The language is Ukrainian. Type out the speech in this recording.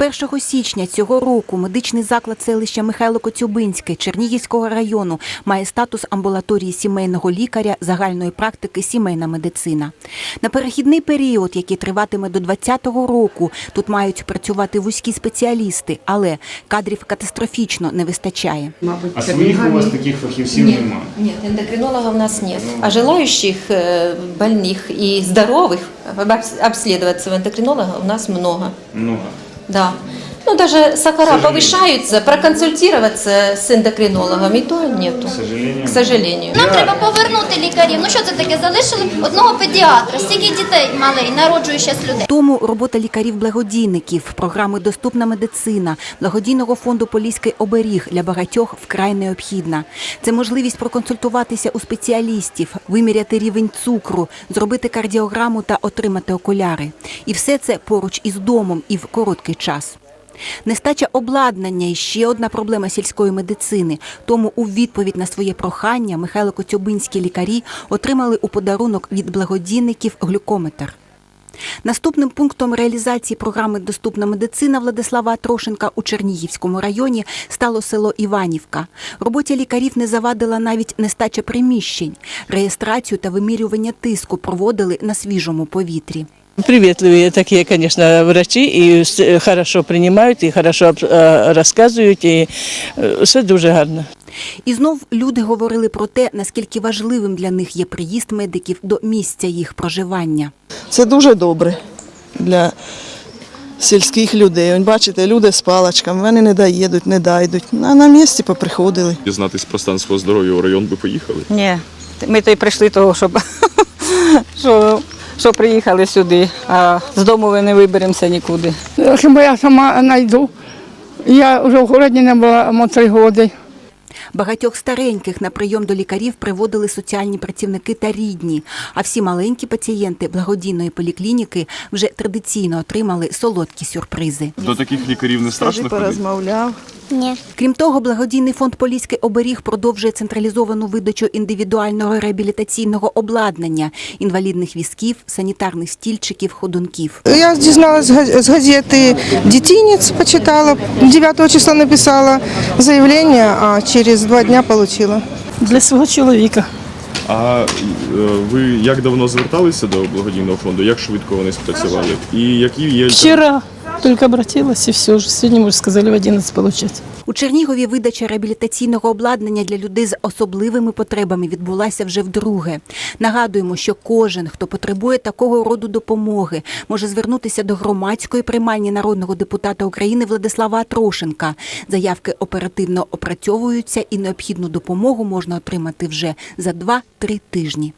1 січня цього року медичний заклад селища Михайло Коцюбинське Чернігівського району має статус амбулаторії сімейного лікаря загальної практики сімейна медицина. На перехідний період, який триватиме до 2020 року, тут мають працювати вузькі спеціалісти, але кадрів катастрофічно не вистачає. Мабуть, А це своїх у вас книгами. таких фахівців Нет, немає? нет, эндокринолога у нас нет. А желающих э, больных и здоровых обс- обследоваться в эндокринолога у нас много. Много. Да. Ну, даже сахара повышаются, проконсультироваться с эндокринологом, и то нету. К сожалению. К сожалению. Нам треба повернути лікарів. Ну що це таке? Залишили одного педіатра, стільки дітей малий, народжує зараз людей. Тому робота лікарів-благодійників, програми Доступна медицина, благодійного фонду Поліський оберіг для багатьох вкрай необхідна. Це можливість проконсультуватися у спеціалістів, виміряти рівень цукру, зробити кардіограму та отримати окуляри. І все це поруч із домом і в короткий час. Нестача обладнання і ще одна проблема сільської медицини. Тому у відповідь на своє прохання Михайло Коцюбинські лікарі отримали у подарунок від благодійників глюкометр. Наступним пунктом реалізації програми Доступна медицина Владислава Трошенка у Чернігівському районі стало село Іванівка. Роботі лікарів не завадила навіть нестача приміщень. Реєстрацію та вимірювання тиску проводили на свіжому повітрі. Приветливые такие, конечно, врачи, і хорошо принимают, і хорошо е, розказують, і е, все дуже гарно. І знов люди говорили про те, наскільки важливим для них є приїзд медиків до місця їх проживання. Це дуже добре для сільських людей. Ось Бачите, люди з паличками, вони не доїдуть, не дійдуть. А на місці поприходили. дізнатись про стан свого здоров'я у район би поїхали. Ні, ми то й прийшли того, щоб що, що приїхали сюди, а з дому ми не виберемося нікуди. Хіба я сама знайду. Я вже в городі не була мо три роки. Багатьох стареньких на прийом до лікарів приводили соціальні працівники та рідні. А всі маленькі пацієнти благодійної поліклініки вже традиційно отримали солодкі сюрпризи. До таких лікарів не страшно ходити? порозмовляв. Ні. Крім того, благодійний фонд Поліський оберіг продовжує централізовану видачу індивідуального реабілітаційного обладнання, інвалідних візків, санітарних стільчиків, ходунків. Я дізналась з газ- з газети «Детинец», почитала, 9 числа написала заявление, а через два дня получила. Для свого чоловіка. А е, ви як давно зверталися до благодійного фонду? Як швидко вони спрацювали? І які є Вчора тільки обратилась і все. Вже сьогодні, може, сказали, в 11 получать. У Чернігові видача реабілітаційного обладнання для людей з особливими потребами відбулася вже вдруге. Нагадуємо, що кожен, хто потребує такого роду допомоги, може звернутися до громадської приймальні народного депутата України Владислава Трошенка. Заявки оперативно опрацьовуються і необхідну допомогу можна отримати вже за 2-3 тижні.